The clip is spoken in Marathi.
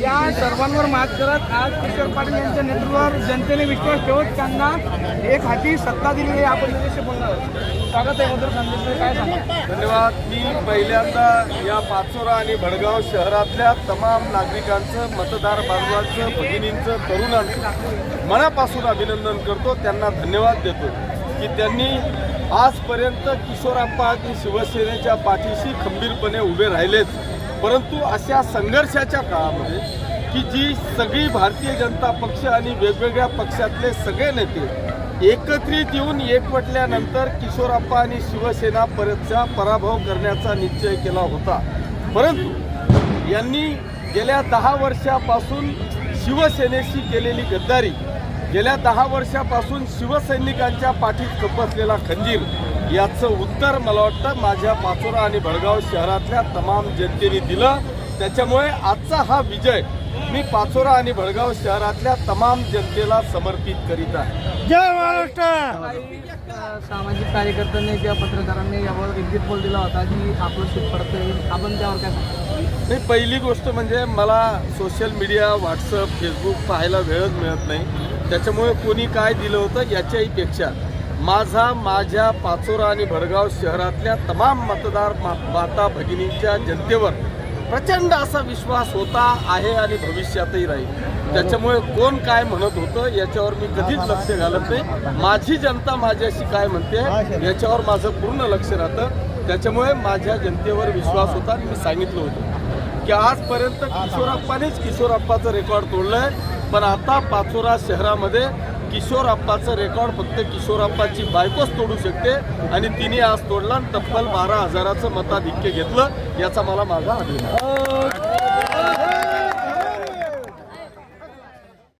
या सर्वांवर मात करत आज किशोर पाटील यांच्या नेतृत्वावर जनतेने विश्वास ठेवत त्यांना एक हाती सत्ता दिली आहे आपण बोलणार स्वागत आहे मधुर संदेश काय सांगा धन्यवाद. मी पहिल्यांदा या पाचोरा आणि भडगाव शहरातल्या तमाम नागरिकांचं मतदार बांधवांचं भगिनींचं तरुणांचं मनापासून अभिनंदन करतो. त्यांना धन्यवाद देतो की त्यांनी आजपर्यंत किशोराप्पा आणि शिवसेनेच्या पाठीशी खंबीरपणे उभे राहिलेत. परंतु अशा संघर्षाच्या काळामध्ये की जी सगळी भारतीय जनता पक्ष आणि वेगवेगळ्या पक्षातले सगळे नेते एकत्रित येऊन एकवटल्यानंतर किशोरप्पा आणि शिवसेना परतचा पराभव करण्याचा निश्चय केला होता. परंतु यांनी गेल्या दहा वर्षापासून शिवसेनेशी केलेली गद्दारी गेल्या दहा वर्षापासून शिवसैनिकांच्या पाठीत खपसलेला खंजीर याचं उत्तर मला वाटतं माझ्या पाचोरा आणि भडगाव शहरातल्या तमाम जनतेने दिलं. त्याच्यामुळे आजचा हा विजय मी पाचोरा आणि भडगाव शहरातल्या तमाम जनतेला समर्पित करीत आहे. जय महाराष्ट्र! सामाजिक कार्यकर्त्यांनी किंवा पत्रकारांनी यावर एक्झिट पोल दिला होता की आपलं सीट पडतं येईल आपण त्यावर काय सांगता नाही पहिली गोष्ट म्हणजे मला सोशल मीडिया व्हॉट्सअप फेसबुक पाहायला वेळच मिळत नाही. त्याच्यामुळे कोणी काय दिलं होतं याच्याही पेक्षा माझा माझ्या पाचोरा आणि भडगाव शहरातल्या तमाम मतदार मा- माता भगिनींच्या जनतेवर प्रचंड असा विश्वास होता आहे आणि भविष्यातही राहील. त्याच्यामुळे कोण काय म्हणत होतं याच्यावर मी कधीच लक्ष घालत नाही. माझी जनता माझ्याशी काय म्हणते याच्यावर माझं पूर्ण लक्ष राहतं. त्याच्यामुळे माझ्या जनतेवर विश्वास होता आणि मी सांगितलं होतं की आजपर्यंत किशोरप्पानेच किशोरप्पाचं रेकॉर्ड तोडलंय. पण आता पाचोरा शहरामध्ये किशोर अप्पाचं रेकॉर्ड फक्त किशोर अप्पाची बायकोच तोडू शकते आणि तिने आज तोडला आणि तब्बल बारा हजाराचं मताधिक्य घेतलं याचा मला माझा अभिमान.